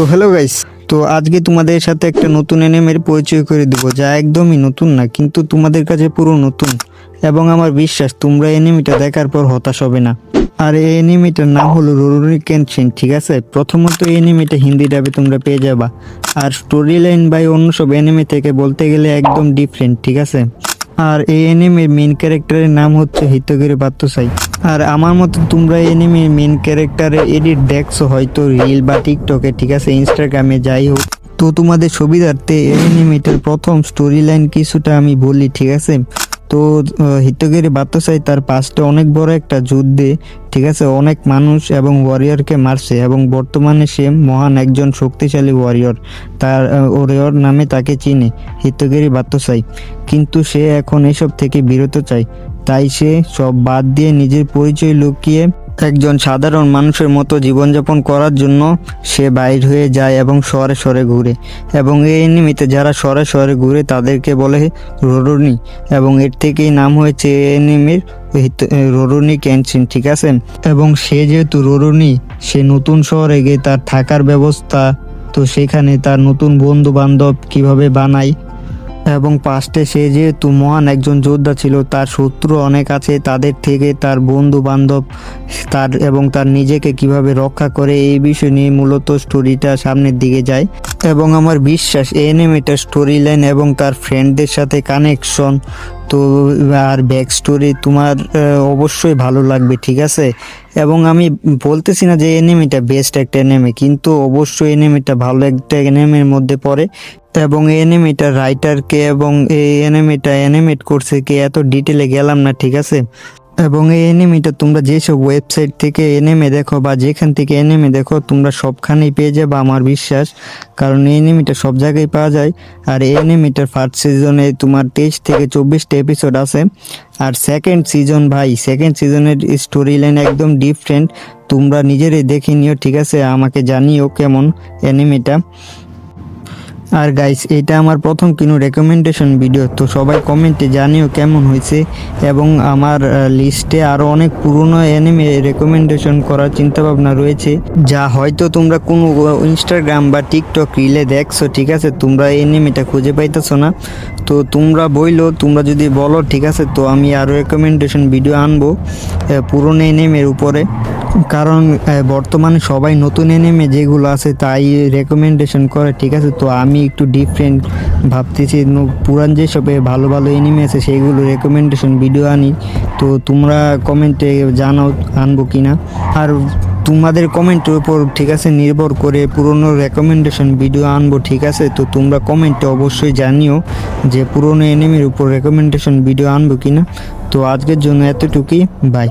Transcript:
So hello guys তো আজকে তোমাদের সাথে একটা নতুন এনিমের পরিচয় করে দেবো, যা একদমই নতুন না, কিন্তু তোমাদের কাছে পুরো নতুন এবং আমার বিশ্বাস তোমরা এনিমিটা দেখার পর হতাশ হবে না। আর এই এনিমিটার নাম হলো রোরুরি কেনশিন, ঠিক আছে? প্রথমত এই এনিমিটা হিন্দি ডাবে তোমরা পেয়ে যাবা। আর স্টোরি লাইন বাই অন্য সব এনিমি থেকে বলতে গেলে একদম ডিফারেন্ট ঠিক আছে? আর এই এনিমির মেন ক্যারেক্টারের নাম হচ্ছে হিতগিরি বাত্তুসাই। আর আমার মতো তোমরা এনিমির মেন ক্যারেক্টারের এডিট দেখছ, হয়তো রিল বা টিকটকে ঠিক আছে? ইনস্টাগ্রামে যাই হোক। তো তোমাদের সুবিধার্থে এনিমিটার প্রথম স্টোরি লাইন কিছুটা আমি বলি, ঠিক আছে? তো হিতগিরি বাত্তুসাই তার পাঁচটা অনেক বড় একটা যুদ্ধে, ঠিক আছে? অনেক মানুষ এবং ওয়ারিয়রকে মারছে এবং বর্তমানে সে মহান একজন শক্তিশালী ওয়ারিয়র তার ওরিয়র নামে তাকে চিনে হিতগিরি বাত্তুসাই কিন্তু সে এখন এসব থেকে বিরত চায় তাই সে সব বাদ দিয়ে নিজের পরিচয় লুকিয়ে একজন সাধারণ মানুষের মতো জীবনযাপন করার জন্য সে বাইর হয়ে যায় এবং শহরে শহরে ঘুরে। এবং এই নিমিত্তে যারা শহরে শহরে ঘুরে তাদেরকে বলে রোরুনি এবং এর থেকেই নাম হয়েছে এনিমির রোরুনি ক্যান্সিন ঠিক আছে? এবং সে যেহেতু রোরুনি সে নতুন শহরে গিয়ে তার থাকার ব্যবস্থা, তো সেখানে তার নতুন বন্ধু বান্ধব কীভাবে বানায় এবং পাস্টে সে যেহেতু মহান একজন যোদ্ধা ছিল, তার শত্রু অনেক আছে, তাদের থেকে তার বন্ধু বান্ধব তার এবং তার নিজেকে কীভাবে রক্ষা করে, এই বিষয় নিয়ে মূলত স্টোরিটা সামনের দিকে যায়। এবং আমার বিশ্বাস এনিমেটার স্টোরি লাইন এবং তার ফ্রেন্ডদের সাথে কানেকশন তো, আর ব্যাক স্টোরি তোমার অবশ্যই ভালো লাগবে, ঠিক আছে? এবং আমি বলতেছি না যে এনিমিটা বেস্ট একটা এনিমি কিন্তু অবশ্যই এনিমিটা ভালো একটা এনিমির মধ্যে পড়ে। এবং এই এনিমিটা রাইটারকে এবং এই এনিমিটা অ্যানিমেট করছে কে এত ডিটেলে গেলাম না, ঠিক আছে? এবং এই এনিমিটা তোমরা যেসব ওয়েবসাইট থেকে এনেমে দেখো বা যেখান থেকে এনেমে দেখো, তোমরা সবখানেই পেয়ে যাবে আমার বিশ্বাস। কারণ এই এনিমিটা সব জায়গায় পাওয়া যায়। আর এই এনিমিটার ফার্স্ট সিজনে তোমার তেইশ থেকে চব্বিশটা এপিসোড আছে। আর সেকেন্ড সিজন ভাই সেকেন্ড সিজনের স্টোরি লাইন একদম ডিফারেন্ট তোমরা নিজেরাই দেখে নিও, ঠিক আছে? আমাকে জানিও কেমন অ্যানিমেটা আর গাইস এটা আমার প্রথম কিনো রেকমেন্ডেশন ভিডিও তো সবাই কমেন্টে জানিও কেমন হয়েছে এবং আমার লিস্টে আরও অনেক পুরনো অ্যানিমে রেকমেন্ডেশন করার চিন্তা ভাবনা রয়েছে। যা হয়তো তোমরা কোনো ইনস্টাগ্রাম বা টিকটক রিলে দেখছ, ঠিক আছে? তোমরা এনিমিটা খুঁজে পাইতেছো না। তো তোমরা বইলো, তোমরা যদি বলো, ঠিক আছে? তো আমি আরও রেকমেন্ডেশন ভিডিও আনব পুরনো এনিমের উপরে। কারণ বর্তমানে সবাই নতুন এনিমে যেগুলো আছে তাই রেকমেন্ডেশন করে, ঠিক আছে? তো আমি একটু ডিফারেন্ট ভাবতেছি পুরান যেসব ভালো ভালো এনিমে আছে সেইগুলো রেকমেন্ডেশন ভিডিও আনি। তো তোমরা কমেন্টে জানাও, আনব কি না আর তোমাদের কমেন্টের উপর, ঠিক আছে, নির্ভর করে পুরনো রেকমেন্ডেশন ভিডিও আনব, ঠিক আছে? তো তোমরা কমেন্টে অবশ্যই জানিও যে পুরনো এনিমের উপর রেকমেন্ডেশন ভিডিও আনব কি না তো আজকের জন্য এতটুকুই বাই